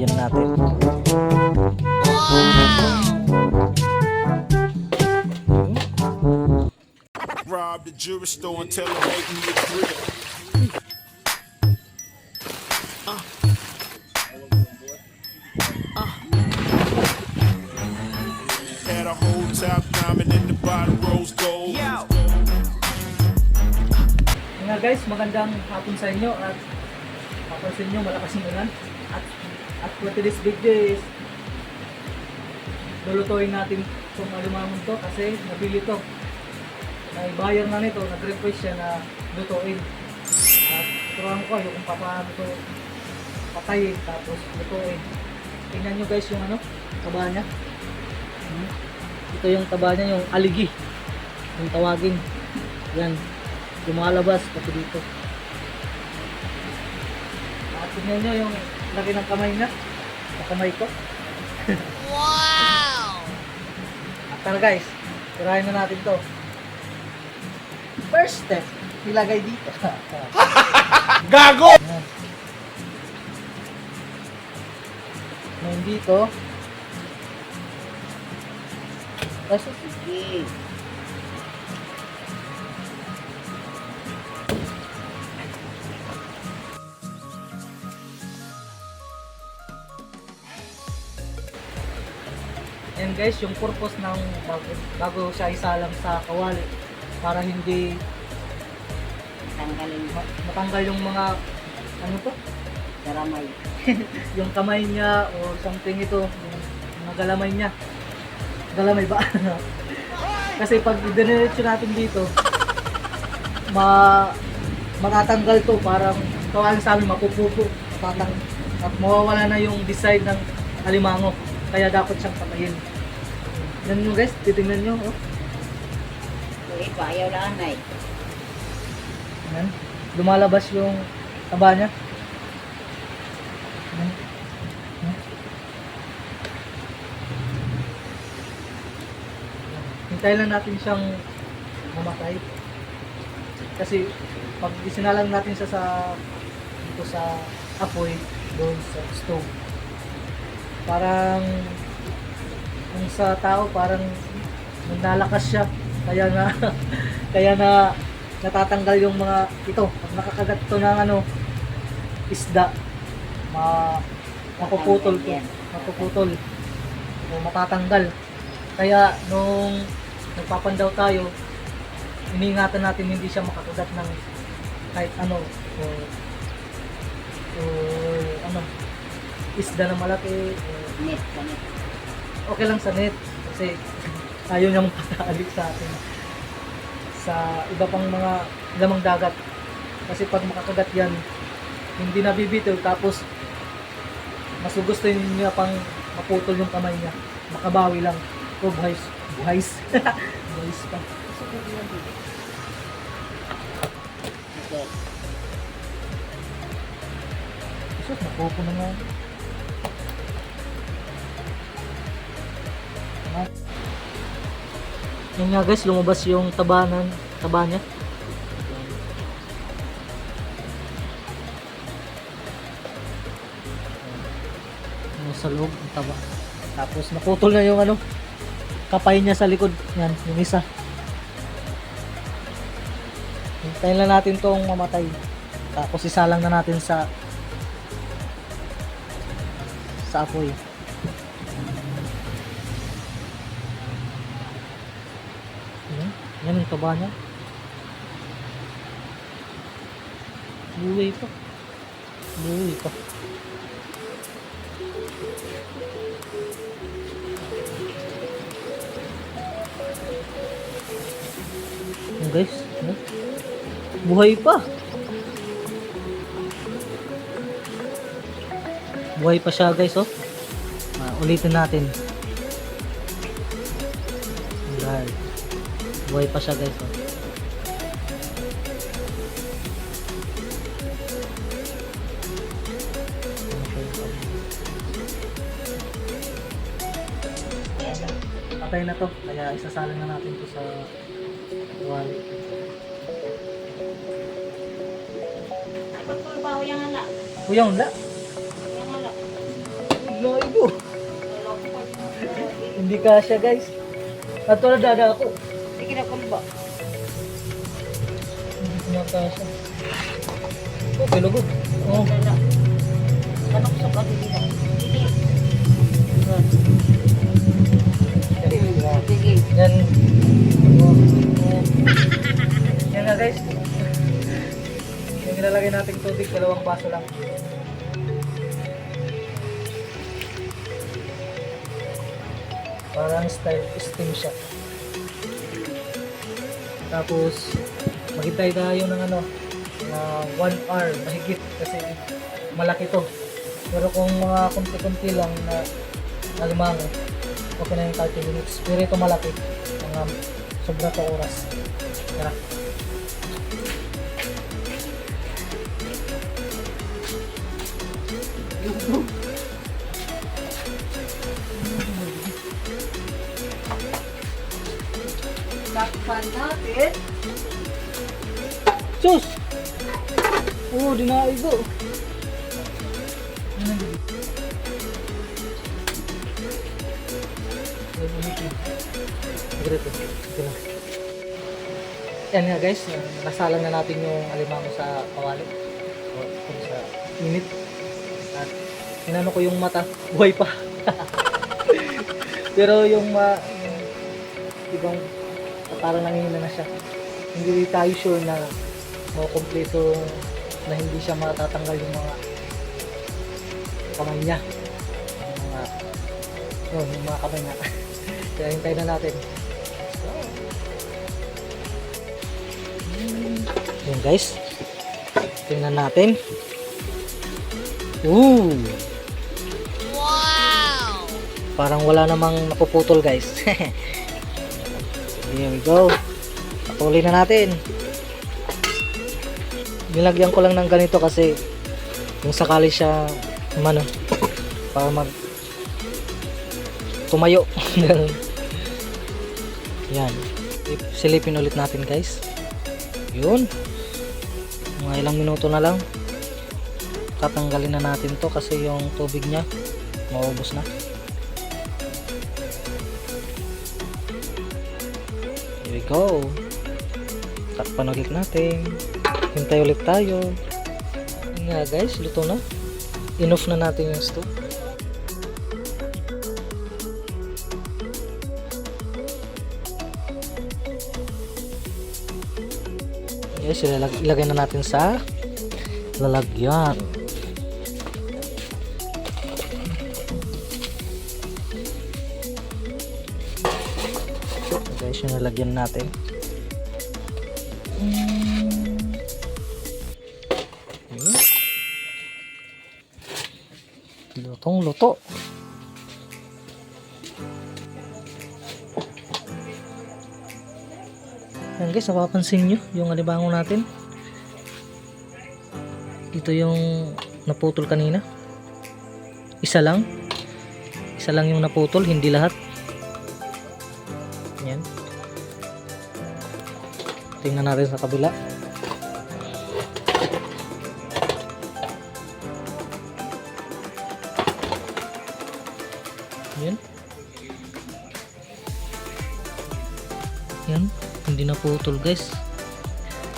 lagyan na natin. Rob the jewelry store and tell them make me a grill. Uh. Uh. Had a whole top diamond in the bottom rose gold. Nga guys, magandang hapon sa inyo at papansin nyo malakas yung ulan at at for today's video is lulutuin natin itong alumangon to kasi nabili to. May buyer na nito, nag-request siya na lutuin. At turuan ko kayo kung paano to patayin tapos lutuin. Tingnan nyo guys yung ano, taba niya. Hmm. ito yung taba niya, yung aligi. Yung tawagin. Yan. Lumalabas pati dito. At tingnan nyo yung laki ng kamay niya. Sa kamay ko. wow! Tara guys, tirahin na natin to. First step, ilagay dito. Gago! Ngayon dito. Tapos, sige. And guys, yung purpose ng bago, bago siya isalang sa kawali para hindi tanggalin ma- matanggal yung mga ano to, karamay. yung kamay niya or something ito, yung mga galamay niya. Galamay ba? Kasi pag diretso natin dito, ma matatanggal to parang tawagin sa amin mapupupo matatang at mawawala na yung design ng alimango kaya dapat siyang patayin yan nyo guys titingnan nyo oh. Uy, ayaw na anay. Yan. lumalabas yung taba niya Yan. Yan. hintayin lang natin siyang mamatay kasi pag isinalang natin siya sa dito sa apoy doon sa stove parang kung sa tao parang nalakas siya. Kaya na kaya na natatanggal yung mga ito pag nakakagat to ng ano isda ma mapuputol to. Mapuputol. O matatanggal. Kaya nung nagpapandaw tayo iningatan natin hindi siya makakagat ng kahit ano. O, o ano isda na malaki. O. okay lang sa net kasi ayaw niya makakaalik sa atin. Sa iba pang mga lamang dagat. Kasi pag makakagat yan hindi nabibitaw tapos mas gusto niya pang maputol yung kamay niya. Makabawi lang. O buhays buhays buhays pa. Sus, napupo na nga. Yan nga guys, lumabas yung tabanan, taba niya. Yung sa loob, ang taba. Tapos naputol na yung ano, kapay niya sa likod. Yan, yung isa. Hintayin lang natin tong mamatay. Tapos isalang na natin sa sa apoy. Yan, ang taba niya. Buhay pa. Buhay pa. Yan guys, yan. buhay pa. Buhay pa siya guys oh. Ah, ulitin natin. Buhay pa siya guys oh. Patay na to, kaya isasalin na natin to sa wall. Ay, pagpulbaw yung ala. Kuya, wala. Yung ala. ko. Hindi kasya guys. At wala dada ako. Sige na kung ba? Hindi ko na kasya. Oh, bilugod. Oh. Wala. Manok sa kabila. Sige. Yan. Oh. Oh. Yan nga guys. Yung nilalagay nating tubig, dalawang baso lang. Parang style steam siya. Tapos, maghintay tayo ng ano, na 1 hour, mahigit kasi malaki to. Pero kung mga kunti-kunti lang na alimango, okay na yung 30 minutes. Pero ito malaki, mga sobra to oras. Tara. Takpan natin. Sus! Oo, oh, dinaigo. Yan nga guys, nasalang na natin yung alimango sa kawali. O, sa init. At inano ko yung mata, buhay pa. Pero yung, yung ibang parang nangihina na siya. Hindi tayo sure na makukumpleto na hindi siya matatanggal yung mga kamay niya. Yung mga, yun, yung mga kamay niya. Kaya hintayin na natin. Yun guys. Tingnan natin. Ooh! Wow! Parang wala namang napuputol guys. Here we go. Patuloy na natin. Nilagyan ko lang ng ganito kasi kung sakali siya umano para mag tumayo. Yan. Silipin ulit natin guys. Yun. Mga ilang minuto na lang. Tatanggalin na natin to kasi yung tubig niya maubos na. Here we go. Takpan ulit natin. Hintay ulit tayo. Nga guys, luto na. Enough na natin yung stove. Yes, ilalag ilagay na natin sa lalagyan. Guys, yung lalagyan natin. Lutong luto. Yan guys, napapansin nyo yung alibango natin. Dito yung naputol kanina. Isa lang. Isa lang yung naputol, hindi lahat. Yan. Tingnan natin sa kabila. Yan. Yan. Hindi na putol guys.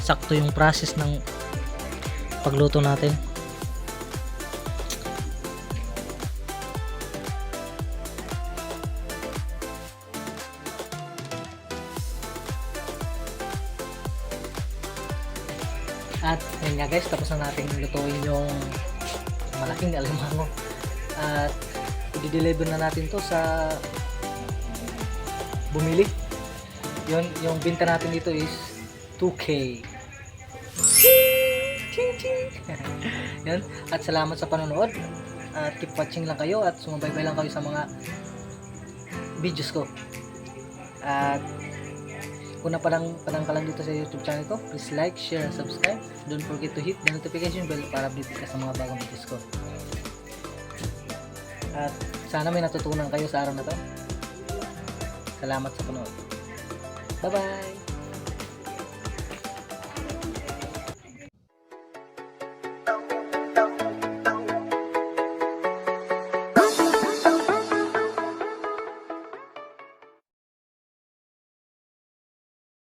Sakto yung process ng pagluto natin. At yun nga guys, tapos na natin lutuin yung malaking alimango. At i-deliver na natin to sa bumili. Yun, yung binta natin dito is 2K. Ching, ching. Yun. At salamat sa panonood. At keep watching lang kayo at sumabaybay lang kayo sa mga videos ko. At kung na palang palang ka lang dito sa YouTube channel ko, please like, share, and subscribe. Don't forget to hit the notification bell para update ka sa mga bagong videos ko. At sana may natutunan kayo sa araw na to. Salamat sa panood. Bye-bye!